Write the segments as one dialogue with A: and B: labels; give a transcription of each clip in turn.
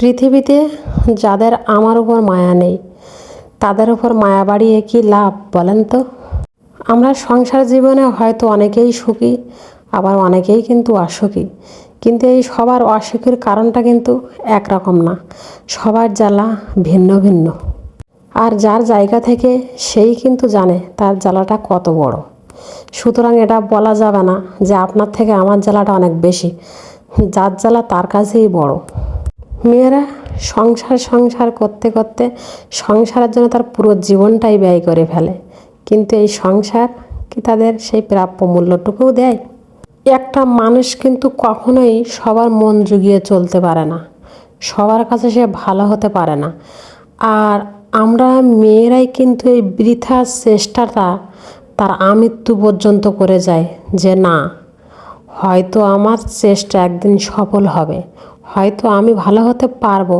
A: পৃথিবীতে যাদের আমার উপর মায়া নেই, তাদের উপর মায়া বাড়িয়ে কি লাভ বলেন তো? আমরা সংসার জীবনে হয়তো অনেকেই সুখী, আবার অনেকেই কিন্তু অসুখী। কিন্তু এই সবার অসুখের কারণটা কিন্তু একরকম না, সবার জ্বালা ভিন্ন ভিন্ন। আর যার জায়গা থেকে সেই কিন্তু জানে তার জ্বালাটা কত বড়। সুতরাং এটা বলা যাবে না যে আপনার থেকে আমার জ্বালাটা অনেক বেশি, যার জ্বালা তার কাছেই বড়। মেয়েরা সংসার সংসার করতে করতে সংসারের জন্য তার পুরো জীবনটাই ব্যয় করে ফেলে। কিন্তু এই সংসার কি তাদের সেই প্রাপ্য মূল্যটুকুও দেয়? একটা মানুষ কিন্তু কখনোই সবার মন জুগিয়ে চলতে পারে না। সবার কাছে সে ভালো হতে পারে না। আর আমরা মেয়েরাই কিন্তু এই বৃথা চেষ্টাটা তার আমৃত্যু পর্যন্ত করে যায় যে না, হয়তো আমার চেষ্টা একদিন সফল হবে। হয়তো আমি ভালো হতে পারব,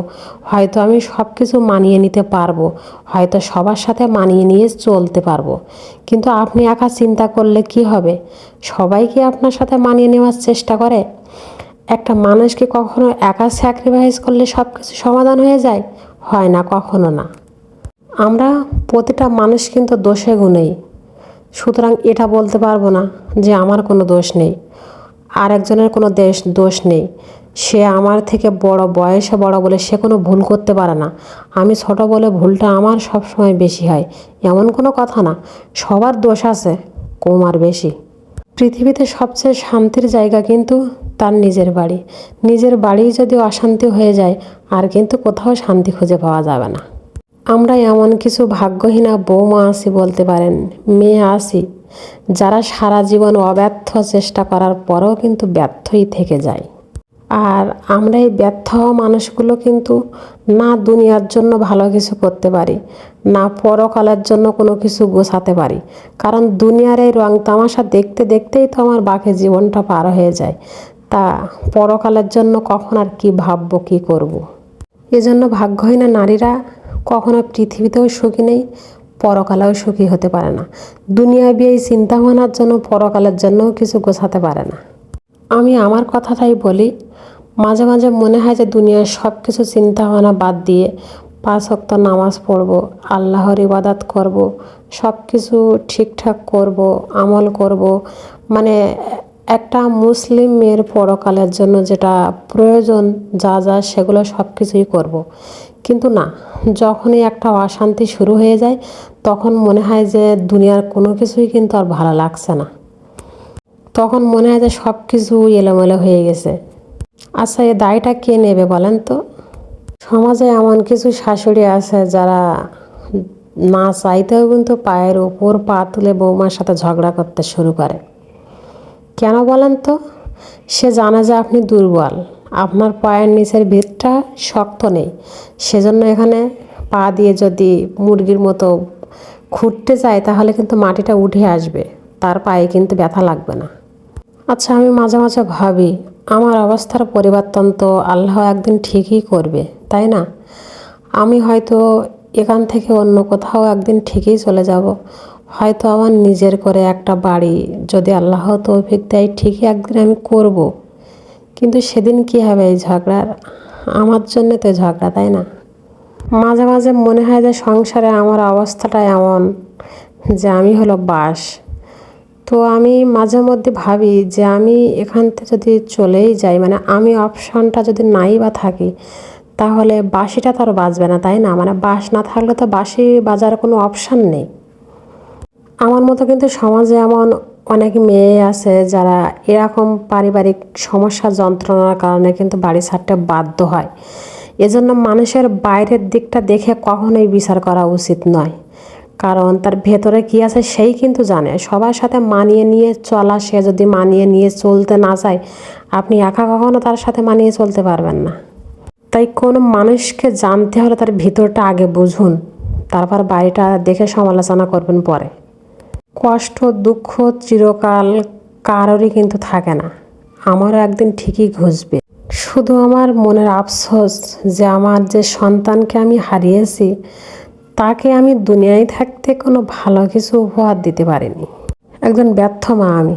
A: হয়তো আমি সব কিছু মানিয়ে নিতে পারব, হয়তো সবার সাথে মানিয়ে নিয়ে চলতে পারব। কিন্তু আপনি একা চিন্তা করলে কি হবে? সবাই কি আপনার সাথে মানিয়ে নেওয়ার চেষ্টা করে? একটা মানুষকে কখনো একা স্যাক্রিফাইস করলে সব কিছু সমাধান হয়ে যায়? হয় না, কখনো না। আমরা প্রতিটা মানুষ কিন্তু দোষে গুণেই। সুতরাং এটা বলতে পারব না যে আমার কোনো দোষ নেই। আর একজনের কোনো দেশ দোষ নেই। সে আমার থেকে বড়, বয়সে বড় বলে সে কোনো ভুল করতে পারে না। আমি ছোট বলে ভুলটা আমার সব সময় বেশি হয়। এমন কোনো কথা না। সবার দোষ আছে, কম আর বেশি। পৃথিবীতে সবচেয়ে শান্তির জায়গা কিন্তু তার নিজের বাড়ি। নিজের বাড়ি যদি অশান্তি হয়ে যায়, আর কিন্তু কোথাও শান্তি খুঁজে পাওয়া যাবে না। আমরা এমন কিছু ভাগ্যহীনা বৌমা আছি বলতে পারেন, মেয়ে আছি, যারা সারা জীবন অব্যর্থ চেষ্টা করার পরেও কিন্তু ব্যর্থই থেকে যায়। আর আমরা এই ব্যর্থ হওয়া মানুষগুলো কিন্তু না দুনিয়ার জন্য ভালো কিছু করতে পারি, না পরকালের জন্য কোনো কিছু গোছাতে পারি। কারণ দুনিয়ার এই রং তামাশা দেখতে দেখতেই তো আমার বাকি জীবনটা পার হয়ে যায়। তা পরকালের জন্য কখন আর কি ভাববো, কি করব। এজন্য ভাগ্যহীনা নারীরা কখনো পৃথিবীতেও সুখী নেই, পরকালেও সুখী হতে পারে না। দুনিয়া বিয়ে চিন্তা ভাবনার জন্য পরকালের জন্যও কিছু গোছাতে পারে না। আমি আমার কথাটাই বলি। মাঝে মাঝে মনে হয় যে দুনিয়ার সব কিছু চিন্তা ভাবনা বাদ দিয়ে পাঁচ অক্ত নামাজ পড়ব, আল্লাহর ইবাদাত করব সব কিছু ঠিকঠাক করব, আমল করব। মানে একটা মুসলিম মেয়ের পরকালের জন্য যেটা প্রয়োজন যা যা সেগুলো সব কিছুই করব। কিন্তু না, যখনই একটা অশান্তি শুরু হয়ে যায়, তখন মনে হয় যে দুনিয়ার কোনো কিছুই কিন্তু আর ভালো লাগছে না। তখন মনে হয় যে সব কিছু এলোমেলো হয়ে গেছে। আচ্ছা এ দায়টা কে নেবে বলেন তো? সমাজে এমন কিছু শাশুড়ি আছে যারা না চাইতেও কিন্তু পায়ের ওপর পা তুলে বৌমার সাথে ঝগড়া করতে শুরু করে। কেন বলেন তো? সে জানে যে আপনি দুর্বল। আপনার পায়ের নিচের ভিতটা শক্ত নেই। সেজন্য এখানে পা দিয়ে যদি মুরগির মতো খুঁটতে চায়, তাহলে কিন্তু মাটিটা উঠে আসবে। তার পায়ে কিন্তু ব্যথা লাগবে না। আচ্ছা আমি মাঝে মাঝে ভাবি, আমার অবস্থার পরিবর্তন তো আল্লাহ একদিন ঠিকই করবে, তাই না? আমি হয়তো এখান থেকে অন্য কোথাও একদিন ঠিকই চলে যাব। হয়তো আমার নিজের করে একটা বাড়ি, যদি আল্লাহ তৌফিক দেয়, ঠিকই একদিন আমি করব। কিন্তু সেদিন কী হবে এই ঝগড়ার আমার জন্যে তো ঝগড়া, তাই না? মাঝে মাঝে মনে হয় যে সংসারে আমার অবস্থাটা এমন যে আমি হলো বাস। তো আমি মাঝে মধ্যে ভাবি যে আমি এখান থেকে যদি চলেই যাই মানে আমি অপশানটা যদি নাই বা থাকি, তাহলে বাসিটা তো আর বাজবে না, তাই না? মানে বাস না থাকলে তো বাসি বাজার কোনো অপশান নেই। আমার মতো কিন্তু সমাজে এমন অনেক মেয়ে আছে যারা এরকম পারিবারিক সমস্যা যন্ত্রণার কারণে কিন্তু বাড়ি ছাড়তে বাধ্য হয়। এজন্য মানুষের বাইরের দিকটা দেখে কখনোই বিচার করা উচিত নয়। কারণ তার ভেতরে কী আছে সেই কিন্তু জানে। সবার সাথে মানিয়ে নিয়ে চলা, সে যদি মানিয়ে নিয়ে চলতে না চায়, আপনি একা কখনো তার সাথে মানিয়ে চলতে পারবেন না। তাই কোনো মানুষকে জানতে হলে তার ভিতরটা আগে বুঝুন, তারপর বাড়িটা দেখে সমালোচনা করবেন পরে। কষ্ট, দুঃখ, চিরকাল কারোরই কিন্তু থাকে না। আমারও একদিন ঠিকই ঘুষবে। শুধু আমার মনের আফসোস যে আমার যে সন্তানকে আমি হারিয়েছি তাকে আমি দুনিয়ায় থাকতে কোনো ভালো কিছু উপহার দিতে পারিনি। একজন ব্যর্থ মা আমি।